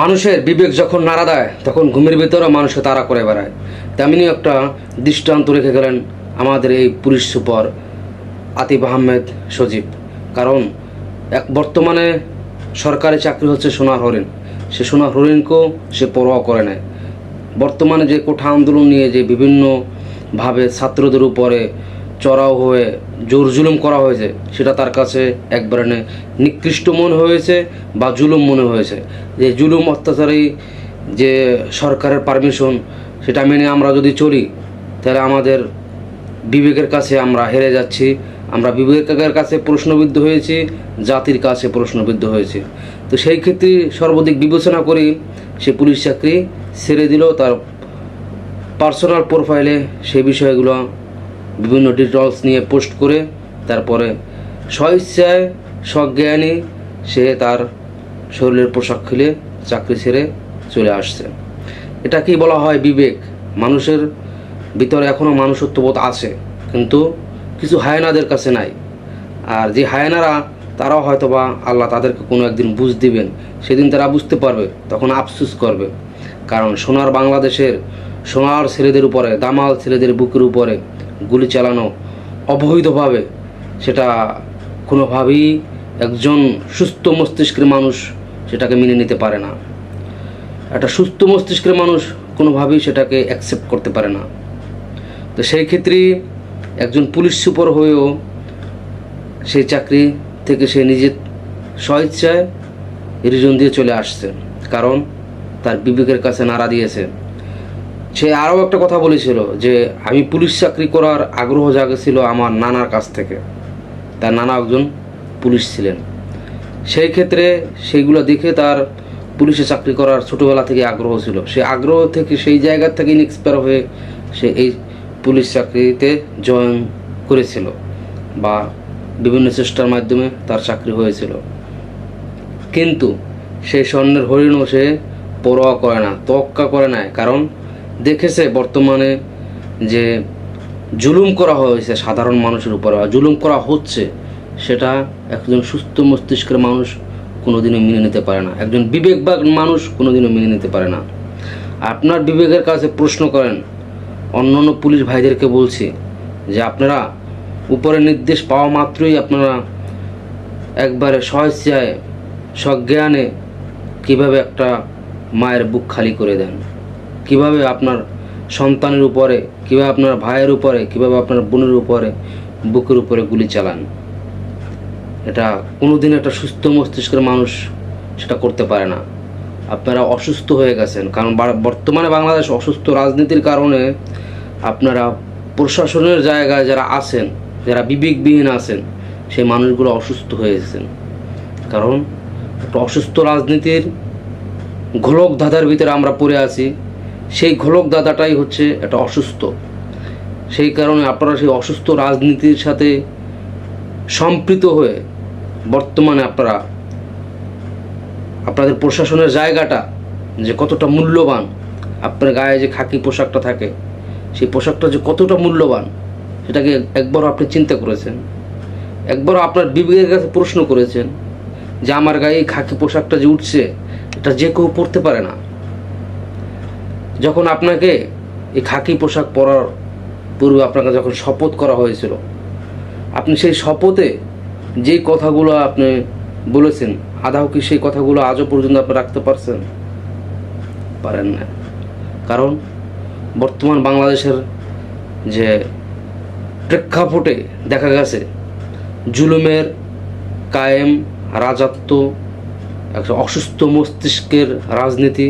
মানুষের বিবেক যখন নাড়া দেয়, তখন ঘুমের ভিতরেও মানুষকে তাড়া করে বেড়ায়। তেমনি একটা দৃষ্টান্ত রেখে গেলেন আমাদের এই পুলিশ সুপার আতিফ আহমেদ সজীব। কারণ এক বর্তমানে সরকারি চাকরি হচ্ছে সোনার হরিণ। সে সোনার হরিণকেও সে পরোয়া করে নেয়। বর্তমানে যে কোঠা আন্দোলন নিয়ে যে বিভিন্নভাবে ছাত্রদের উপরে চড়াও হয়ে, জোর জুলুম করা হয়েছে, সেটা তার কাছে একবারে নিকৃষ্ট মনে হয়েছে বা জুলুম মনে হয়েছে। যে জুলুম অত্যাচারী যে সরকারের পারমিশন, সেটা মেনে আমরা যদি চলি, তাহলে আমাদের বিবেকের কাছে আমরা হেরে যাচ্ছি। আমরা বিবেকের কাছে প্রশ্নবিদ্ধ হয়েছি, জাতির কাছে প্রশ্নবিদ্ধ হয়েছি। তো সেই ক্ষেত্রে সর্বাধিক বিবেচনা করি, সে পুলিশ চাকরি ছেড়ে দিল, তার পার্সোনাল প্রোফাইলে সেই বিষয়গুলো বিভিন্ন ডিটেলস নিয়ে পোস্ট করে তারপরে স্বইচ্ছায় সজ্ঞানী সে তার শরীরের পোশাক খুলে চাকরি ছেড়ে চলে আসছে। এটা কি বলা হয় বিবেক? মানুষের ভিতরে এখনও মানুষত্ববোধ আছে, কিন্তু কিছু হায়নাদের কাছে নাই। আর যে হায়নারা, তারাও হয়তো বা আল্লাহ তাদেরকে কোনো একদিন বুঝ দিবেন, সেদিন তারা বুঝতে পারবে, তখন আফসুস করবে। কারণ সোনার বাংলাদেশের সোনার ছেলেদের উপরে, দামাল ছেলেদের বুকের উপরে গুলি চালানো অবৈধভাবে, সেটা কোনোভাবেই একজন সুস্থ মস্তিষ্কের মানুষ সেটাকে মেনে নিতে পারে না। একটা সুস্থ মস্তিষ্কের মানুষ কোনোভাবেই সেটাকে অ্যাকসেপ্ট করতে পারে না। তো সেই ক্ষেত্রে একজন পুলিশ সুপার হয়েও সেই চাকরি থেকে সে নিজের স্বইচ্ছায় রিজন দিয়ে চলে আসছে। কারণ তার বিবেকের কাছে নাড়া দিয়েছে। সে আরও একটা কথা বলেছিল যে, আমি পুলিশ চাকরি করার আগ্রহ জাগেছিল আমার নানার কাছ থেকে। তার নানা একজন পুলিশ ছিলেন। সেই ক্ষেত্রে সেইগুলো দেখে তার পুলিশে চাকরি করার ছোটোবেলা থেকে আগ্রহ ছিল। সে আগ্রহ থেকে, সেই জায়গা থেকে ইনএক্সপায়ার হয়ে সে এই পুলিশ চাকরিতে জয়েন করেছিল বা বিভিন্ন চেষ্টার মাধ্যমে তার চাকরি হয়েছিল। কিন্তু সেই স্বর্ণের হরিণও সে পরোয়া করে না তোয়াক্কা করে না কারণ দেখেছে বর্তমানে যে জুলুম করা হয়েছে সাধারণ মানুষের উপরে জুলুম করা হচ্ছে, সেটা একজন সুস্থ মস্তিষ্কের মানুষ কোনোদিনও মেনে নিতে পারে না। একজন বিবেকবান মানুষ কোনোদিনও মেনে নিতে পারে না। আপনার বিবেকের কাছে প্রশ্ন করেন, অন্য অন্য পুলিশ ভাইদেরকে বলছি যে আপনারা উপরে নির্দেশ পাওয়া মাত্রই আপনারা একবারে স্বেচ্ছায় সজ্ঞানে কীভাবে একটা মায়ের বুক খালি করে দেন। কীভাবে আপনার সন্তানের উপরে, কীভাবে আপনার ভাইয়ের উপরে, কীভাবে আপনার বোনের উপরে, বুকের উপরে গুলি চালান? এটা কোনোদিন একটা সুস্থ মস্তিষ্কের মানুষ সেটা করতে পারে না। আপনারা অসুস্থ হয়ে গেছেন। কারণ বর্তমানে বাংলাদেশ অসুস্থ রাজনীতির কারণে আপনারা প্রশাসনের জায়গায় যারা আছেন, যারা বিবেকবিহীন আছেন, সেই মানুষগুলো অসুস্থ হয়ে গেছেন। কারণ একটা অসুস্থ রাজনীতির ঘোলক ধাঁধার ভিতরে আমরা পড়ে আছি। সেই ঘোলক দাদাটাই হচ্ছে একটা অসুস্থ। সেই কারণে আপনারা সেই অসুস্থ রাজনীতির সাথে সম্পৃক্ত হয়ে বর্তমানে আপনারা, আপনাদের প্রশাসনের জায়গাটা যে কতটা মূল্যবান, আপনার গায়ে যে খাকি পোশাকটা থাকে, সেই পোশাকটা যে কতটা মূল্যবান, সেটাকে একবারও আপনি চিন্তা করেছেন? একবারও আপনার বিবেকের কাছে প্রশ্ন করেছেন যে আমার গায়ে এই খাকি পোশাকটা যে উঠছে, এটা যে কেউ পরতে পারে না। যখন আপনাকে এই খাকি পোশাক পরার পূর্বে আপনাকে যখন শপথ করা হয়েছিল, আপনি সেই শপথে যেই কথাগুলো আপনি বলেছেন আদাও কি সেই কথাগুলো আজও পর্যন্ত আপনি রাখতে পারছেন? পারেন না। কারণ বর্তমান বাংলাদেশের যে প্রেক্ষাপটে দেখা গেছে, জুলুমের কায়েম, রাজত্ব, একটা অসুস্থ মস্তিষ্কের রাজনীতি